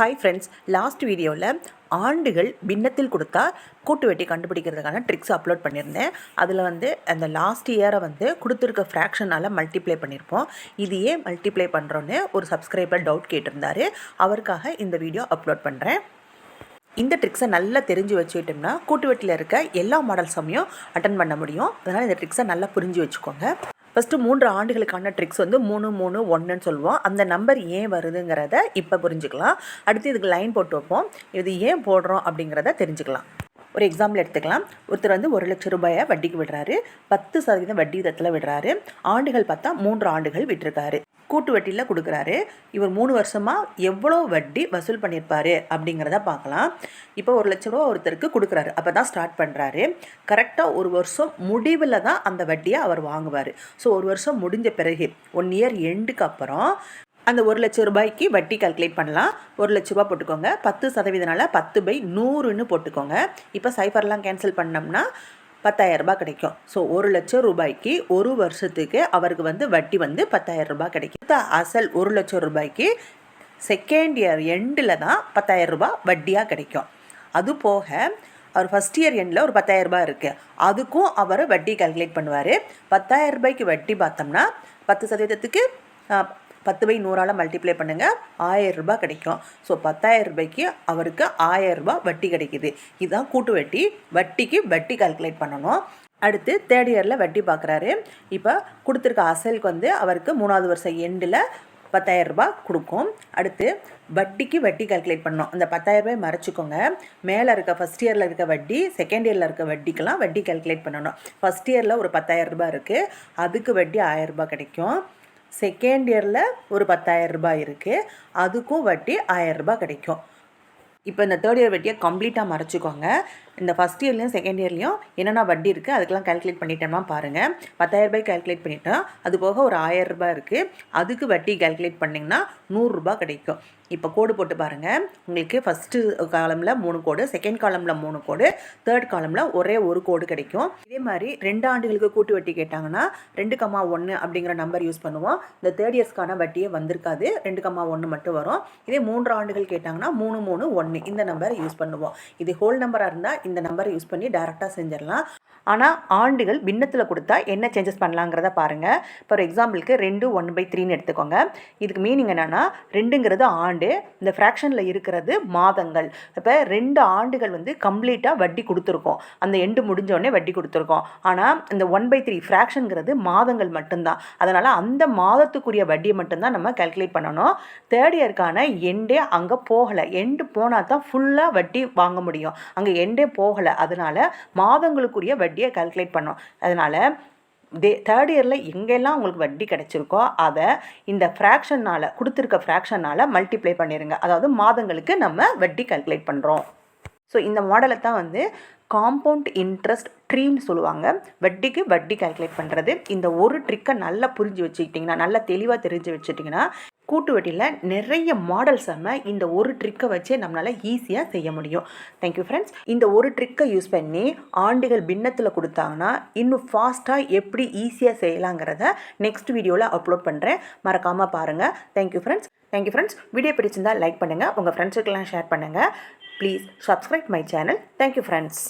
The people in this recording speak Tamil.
ஹாய் ஃப்ரெண்ட்ஸ் லாஸ்ட் வீடியோவில் ஆண்டுகள் பின்னத்தில் கொடுத்தா கூட்டு வெட்டி கண்டுபிடிக்கிறதுக்கான ட்ரிக்ஸ் அப்லோட் பண்ணியிருந்தேன். அதில் வந்து அந்த லாஸ்ட் இயரை வந்து கொடுத்துருக்க ஃப்ராக்ஷனால் மல்டிப்ளை பண்ணியிருப்போம். இது ஏன் மல்டிப்ளை பண்ணுறோன்னு ஒரு சப்ஸ்கிரைபர் டவுட் கேட்டிருந்தாரு. அவருக்காக இந்த வீடியோ அப்லோட் பண்ணுறேன் இந்த ட்ரிக்ஸை நல்லா தெரிஞ்சு வச்சுக்கிட்டோம்னா கூட்டு வெட்டியில் இருக்க எல்லா மாடல் சமயம் அட்டன் பண்ண முடியும். அதனால் இந்த ட்ரிக்ஸை நல்லா புரிஞ்சு வச்சுக்கோங்க. ஃபஸ்ட்டு மூன்று ஆண்டுகளுக்கான ட்ரிக்ஸ் வந்து மூணு மூணு ஒன்றுன்னு சொல்லுவோம். அந்த நம்பர் ஏன் வருதுங்கிறத இப்போ புரிஞ்சுக்கலாம். அடுத்து இதுக்கு லைன் போட்டு வைப்போம். இது ஏன் போடுறோம் அப்படிங்கிறத தெரிஞ்சுக்கலாம். ஒரு எக்ஸாம்பிள் எடுத்துக்கலாம். ஒருத்தர் வந்து ஒரு லட்சம் ரூபாயை வட்டிக்கு விடுறாரு. பத்து சதவீதம் வட்டி விதத்தில் விடுறாரு. ஆண்டுகள் பார்த்தா மூன்று ஆண்டுகள் விட்டுருக்காரு. கூட்டு வட்டியில் கொடுக்குறாரு. இவர் மூணு வருஷமாக எவ்வளோ வட்டி வசூல் பண்ணியிருப்பாரு அப்படிங்கிறத பார்க்கலாம். இப்போ ஒரு லட்ச ரூபா ஒருத்தருக்கு கொடுக்குறாரு. அப்போ தான் ஸ்டார்ட் பண்ணுறாரு கரெக்டாக ஒரு வருஷம் முடிவில் தான் அந்த வட்டியை அவர் வாங்குவார். ஸோ ஒரு வருஷம் முடிஞ்ச பிறகு ஒன் இயர் எண்டுக்கு அப்புறம் அந்த ஒரு லட்ச ரூபாய்க்கு வட்டி கால்குலேட் பண்ணலாம். ஒரு லட்ச ரூபா போட்டுக்கோங்க. பத்து சதவீதனால பத்து பை நூறுன்னு போட்டுக்கோங்க. இப்போ சைஃபர்லாம் கேன்சல் பண்ணோம்னா பத்தாயிரம் ரூபாய் கிடைக்கும். ஸோ ஒரு லட்சம் ரூபாய்க்கு ஒரு வருஷத்துக்கு அவருக்கு வந்து வட்டி வந்து பத்தாயிரம் ரூபாய் கிடைக்கும் அசல் ஒரு லட்சம் ரூபாய்க்கு செகண்ட் இயர் எண்டில் தான் பத்தாயிரம் ரூபாய் வட்டியாக கிடைக்கும். அது போக அவர் ஃபஸ்ட் இயர் எண்டில் ஒரு பத்தாயிரம் ரூபாய் இருக்குது அதுக்கும் அவர் வட்டி கால்குலேட் பண்ணுவார். பத்தாயிரம் ரூபாய்க்கு வட்டி பார்த்தோம்னா பத்து சதவீதத்துக்கு பத்து பை நூறால் மல்டிப்ளை பண்ணுங்கள் ஆயிரம் ரூபாய் கிடைக்கும். ஸோ பத்தாயிரம் ரூபாய்க்கு அவருக்கு ஆயிரம் ரூபாய் வட்டி கிடைக்குது. இதுதான் கூட்டு வட்டி. வட்டிக்கு வட்டி கால்குலேட் பண்ணணும். அடுத்து தேர்ட் இயரில் வட்டி பார்க்குறாரு இப்போ கொடுத்துருக்க அசலுக்கு வந்து அவருக்கு மூணாவது வருஷம் எண்டில் பத்தாயிரம் ரூபாய் கொடுக்கும். அடுத்து வட்டிக்கு வட்டி கால்குலேட் பண்ணோம் அந்த பத்தாயிரம் ரூபாய் மறைச்சிக்கோங்க. மேலே இருக்க ஃபஸ்ட் இயரில் இருக்க வட்டி செகண்ட் இயரில் இருக்க வட்டிக்கெலாம் வட்டி கால்குலேட் பண்ணணும். ஃபஸ்ட் இயரில் ஒரு பத்தாயிரம் ரூபாய் இருக்குது அதுக்கு வட்டி ஆயிரம் ரூபாய் கிடைக்கும். செகண்ட் இயரில் ஒரு பத்தாயிரம் ரூபாய் இருக்குது அதுக்கும் வட்டி ஆயிரம் ரூபாய் கிடைக்கும். இப்போ இந்த தேர்ட் இயர் வட்டியை கம்ப்ளீட்டாக மறைச்சிக்கோங்க. இந்த ஃபஸ்ட் இயர்லேயும் செகண்ட் இயர்லேயும் என்னென்ன வட்டி இருக்குது அதுக்கெல்லாம் கால்குலேட் பண்ணிட்டோம்னா பாருங்கள் பத்தாயிரம் ரூபாய் கால்குலேட் பண்ணிட்டோம். அது போக ஒரு ஆயரரூபா இருக்குது அதுக்கு வட்டி கால்குலேட் பண்ணிங்கன்னா நூறுரூபா கிடைக்கும். இப்போ கோடு போட்டு பாருங்கள் உங்களுக்கு ஃபஸ்ட்டு காலமில் மூணு கோடு செகண்ட் காலமில் மூணு கோடு தேர்ட் காலமில் ஒரே ஒரு கோடு கிடைக்கும். இதே மாதிரி ரெண்டு ஆண்டுகளுக்கு கூட்டு வட்டி கேட்டாங்கன்னா ரெண்டு கம்மா ஒன்று அப்படிங்கிற நம்பர் யூஸ் பண்ணுவோம். இந்த தேர்ட் இயர்ஸ்க்கான வட்டியே வந்திருக்காது. ரெண்டு கம்மா ஒன்று மட்டும் வரும். இதே மூன்று ஆண்டுகள் கேட்டாங்கன்னா மூணு மூணு ஒன்று இந்த நம்பரை யூஸ் பண்ணுவோம். இது ஹோல் நம்பராக இருந்தால் இந்த நம்பரை யூஸ் பண்ணி டேரெக்டாக செஞ்சிடலாம். ஆனால் ஆண்டுகள் பின்னத்தில் கொடுத்தா என்ன சேஞ்சஸ் பண்ணலாங்கிறத பாருங்கள் ஃபார் எக்ஸாம்பிளுக்கு ரெண்டு ஒன் பை த்ரீன்னு எடுத்துக்கோங்க. இதுக்கு மீனிங் என்னென்னா ரெண்டுங்கிறது ஆண்டு இந்த ஃப்ராக்ஷனில் இருக்கிறது மாதங்கள். இப்போ ரெண்டு ஆண்டுகள் வந்து கம்ப்ளீட்டாக வட்டி கொடுத்துருக்கோம். அந்த எண்டு முடிஞ்சோடனே வட்டி கொடுத்துருக்கோம். ஆனால் இந்த ஒன் பை த்ரீ ஃப்ராக்ஷனுங்கிறது மாதங்கள் மட்டும்தான். அதனால் அந்த மாதத்துக்குரிய வட்டியை மட்டும்தான் நம்ம கால்குலேட் பண்ணணும். தேர்ட் இயர்க்கான எண்டே அங்கே போகலை. எண்டு போனால் தான் ஃபுல்லாக வட்டி வாங்க முடியும். அங்கே எண்டே போகலை. அதனால் மாதங்களுக்குரிய வட்டி வட்டியை கால்குலேட் பண்ணோம். அதனால் தே தேர்ட் இயரில் எங்கெல்லாம் உங்களுக்கு வட்டி கிடச்சிருக்கோ அதை இந்த ஃப்ராக்ஷனால் கொடுத்துருக்க ஃப்ராக்ஷனால் மல்டிப்ளை பண்ணிடுங்க அதாவது மாதங்களுக்கு நம்ம வட்டி கால்குலேட் பண்ணுறோம் ஸோ இந்த மாடலை தான் வந்து காம்பவுண்ட் இன்ட்ரெஸ்ட் ட்ரீன்னு சொல்லுவாங்க. வட்டிக்கு வட்டி கால்குலேட் பண்ணுறது இந்த ஒரு ட்ரிக்கை நல்லா புரிஞ்சு வச்சுக்கிட்டிங்கன்னா நல்லா தெளிவாக தெரிஞ்சு வச்சுட்டிங்கன்னா கூட்டு வட்டியில் நிறைய மாடல்ஸ் நம்ம இந்த ஒரு ட்ரிக்கை வச்சே நம்மளால் ஈஸியாக செய்ய முடியும். தேங்க்யூ ஃப்ரெண்ட்ஸ் இந்த ஒரு ட்ரிக்கை யூஸ் பண்ணி ஆண்டுகள் பின்னத்தில் கொடுத்தாங்கன்னா இன்னும் ஃபாஸ்ட்டாக எப்படி ஈஸியாக செய்யலாங்கிறத நெக்ஸ்ட் வீடியோவில் அப்லோட் பண்ணுறேன் மறக்காமல் பாருங்கள் thank you friends thank you friends video பிடிச்சிருந்தால் லைக் பண்ணுங்கள் உங்கள் ஃப்ரெண்ட்ஸுக்கெல்லாம் ஷேர் பண்ணுங்கள் please subscribe my channel thank you friends